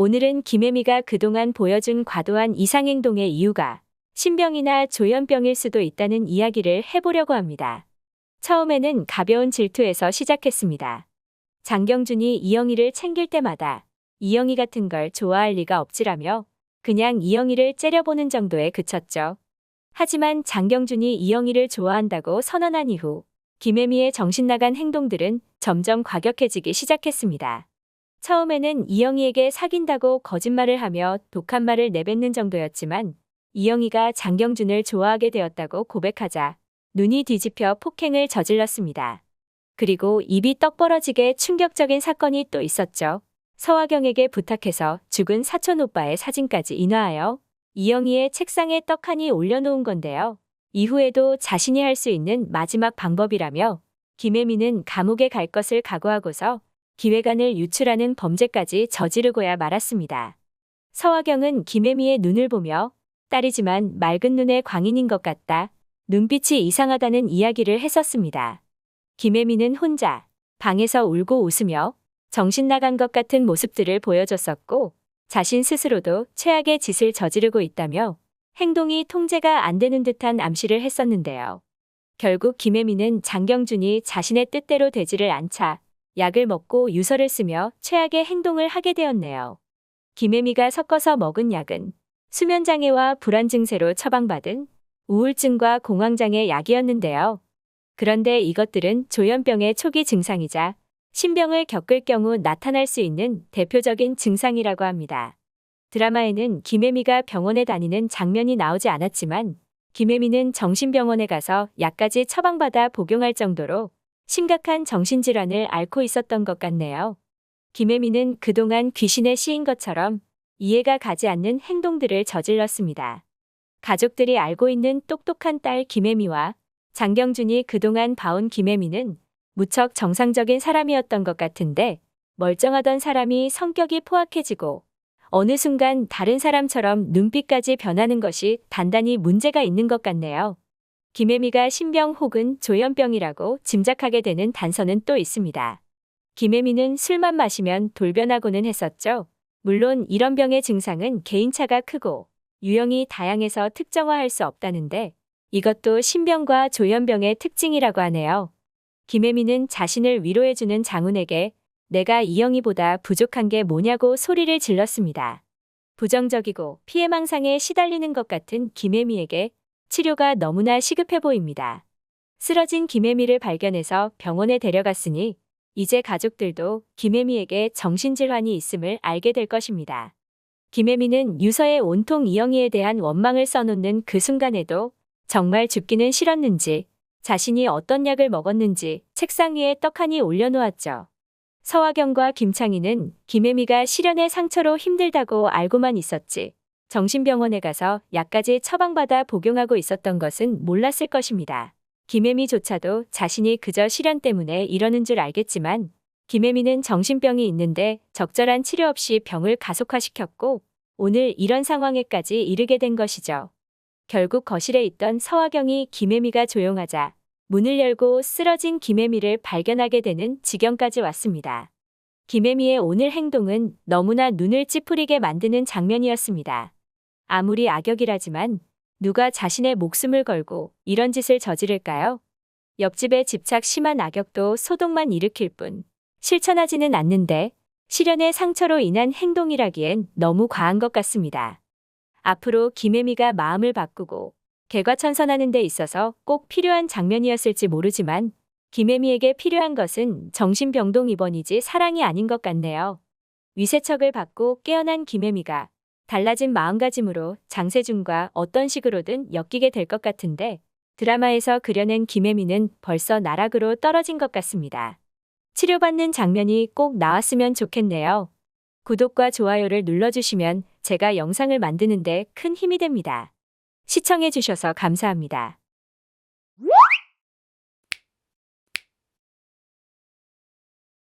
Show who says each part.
Speaker 1: 오늘은 김혜미가 그동안 보여준 과도한 이상행동의 이유가 신병이나 조현병일 수도 있다는 이야기를 해보려고 합니다. 처음에는 가벼운 질투에서 시작했습니다. 장경준이 이영희를 챙길 때마다 이영희 같은 걸 좋아할 리가 없지라며 그냥 이영희를 째려보는 정도에 그쳤죠. 하지만 장경준이 이영희를 좋아한다고 선언한 이후 김혜미의 정신나간 행동들은 점점 과격해지기 시작했습니다. 처음에는 이영희에게 사귄다고 거짓말을 하며 독한 말을 내뱉는 정도였지만 이영희가 장경준을 좋아하게 되었다고 고백하자 눈이 뒤집혀 폭행을 저질렀습니다. 그리고 입이 떡 벌어지게 충격적인 사건이 또 있었죠. 서화경에게 부탁해서 죽은 사촌 오빠의 사진까지 인화하여 이영희의 책상에 떡하니 올려놓은 건데요. 이후에도 자신이 할 수 있는 마지막 방법이라며 김혜미는 감옥에 갈 것을 각오하고서 기획안을 유출하는 범죄까지 저지르고야 말았습니다. 서화경은 김혜미의 눈을 보며 딸이지만 맑은 눈의 광인인 것 같다. 눈빛이 이상하다는 이야기를 했었습니다. 김혜미는 혼자 방에서 울고 웃으며 정신 나간 것 같은 모습들을 보여줬었고 자신 스스로도 최악의 짓을 저지르고 있다며 행동이 통제가 안 되는 듯한 암시를 했었는데요. 결국 김혜미는 장경준이 자신의 뜻대로 되지를 않자 약을 먹고 유서를 쓰며 최악의 행동을 하게 되었네요. 김혜미가 섞어서 먹은 약은 수면장애와 불안 증세로 처방받은 우울증과 공황장애 약이었는데요. 그런데 이것들은 조현병의 초기 증상이자 신병을 겪을 경우 나타날 수 있는 대표적인 증상이라고 합니다. 드라마에는 김혜미가 병원에 다니는 장면이 나오지 않았지만 김혜미는 정신병원에 가서 약까지 처방받아 복용할 정도로 심각한 정신질환을 앓고 있었던 것 같네요. 김혜미는 그동안 귀신에 씌인 것처럼 이해가 가지 않는 행동들을 저질렀습니다. 가족들이 알고 있는 똑똑한 딸 김혜미와 장경준이 그동안 봐온 김혜미는 무척 정상적인 사람이었던 것 같은데 멀쩡하던 사람이 성격이 포악해지고 어느 순간 다른 사람처럼 눈빛까지 변하는 것이 단단히 문제가 있는 것 같네요. 김혜미가 신병 혹은 조현병이라고 짐작하게 되는 단서는 또 있습니다. 김혜미는 술만 마시면 돌변하고는 했었죠. 물론 이런 병의 증상은 개인차가 크고 유형이 다양해서 특정화할 수 없다는데 이것도 신병과 조현병의 특징이라고 하네요. 김혜미는 자신을 위로해주는 장훈에게 내가 이영희보다 부족한 게 뭐냐고 소리를 질렀습니다. 부정적이고 피해망상에 시달리는 것 같은 김혜미에게 치료가 너무나 시급해 보입니다. 쓰러진 김혜미를 발견해서 병원에 데려갔으니 이제 가족들도 김혜미에게 정신질환이 있음을 알게 될 것입니다. 김혜미는 유서에 온통 이영희에 대한 원망을 써놓는 그 순간에도 정말 죽기는 싫었는지 자신이 어떤 약을 먹었는지 책상 위에 떡하니 올려놓았죠. 서화경과 김창희는 김혜미가 실연의 상처로 힘들다고 알고만 있었지 정신병원에 가서 약까지 처방받아 복용하고 있었던 것은 몰랐을 것입니다. 김혜미조차도 자신이 그저 실연 때문에 이러는 줄 알겠지만 김혜미는 정신병이 있는데 적절한 치료 없이 병을 가속화시켰고 오늘 이런 상황에까지 이르게 된 것이죠. 결국 거실에 있던 서화경이 김혜미가 조용하자 문을 열고 쓰러진 김혜미를 발견하게 되는 지경까지 왔습니다. 김혜미의 오늘 행동은 너무나 눈을 찌푸리게 만드는 장면이었습니다. 아무리 악역이라지만 누가 자신의 목숨을 걸고 이런 짓을 저지를까요? 옆집에 집착 심한 악역도 소동만 일으킬 뿐 실천하지는 않는데 실연의 상처로 인한 행동이라기엔 너무 과한 것 같습니다. 앞으로 김혜미가 마음을 바꾸고 개과천선하는 데 있어서 꼭 필요한 장면이었을지 모르지만 김혜미에게 필요한 것은 정신병동 입원이지 사랑이 아닌 것 같네요. 위세척을 받고 깨어난 김혜미가 달라진 마음가짐으로 장세준과 어떤 식으로든 엮이게 될 것 같은데 드라마에서 그려낸 김혜미는 벌써 나락으로 떨어진 것 같습니다. 치료받는 장면이 꼭 나왔으면 좋겠네요. 구독과 좋아요를 눌러주시면 제가 영상을 만드는데 큰 힘이 됩니다. 시청해주셔서 감사합니다.